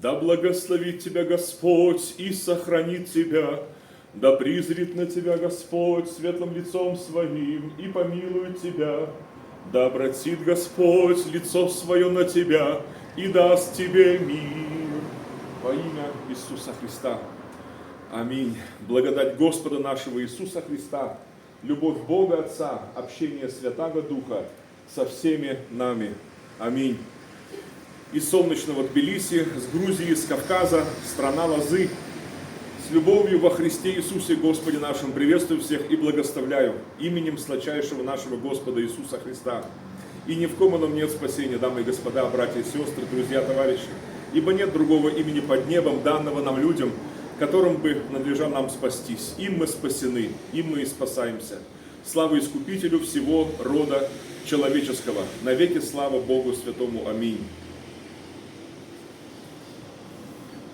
Да благословит тебя Господь и сохранит тебя. Да призрит на тебя Господь светлым лицом своим и помилует тебя. Да обратит Господь лицо свое на тебя и даст тебе мир. Во имя Иисуса Христа. Аминь. Благодать Господа нашего Иисуса Христа, любовь Бога Отца, общение Святаго Духа со всеми нами. Аминь. Из солнечного Тбилиси, с Грузии, с Кавказа, страна лозы, с любовью во Христе Иисусе Господе нашим приветствую всех и благословляю именем сладчайшего нашего Господа Иисуса Христа. И ни в ком ином нет спасения, дамы и господа, братья и сестры, друзья, товарищи. Ибо нет другого имени под небом, данного нам людям, которым бы надлежало нам спастись. Им мы спасены, им мы и спасаемся. Слава Искупителю всего рода человеческого. Навеки слава Богу Святому. Аминь.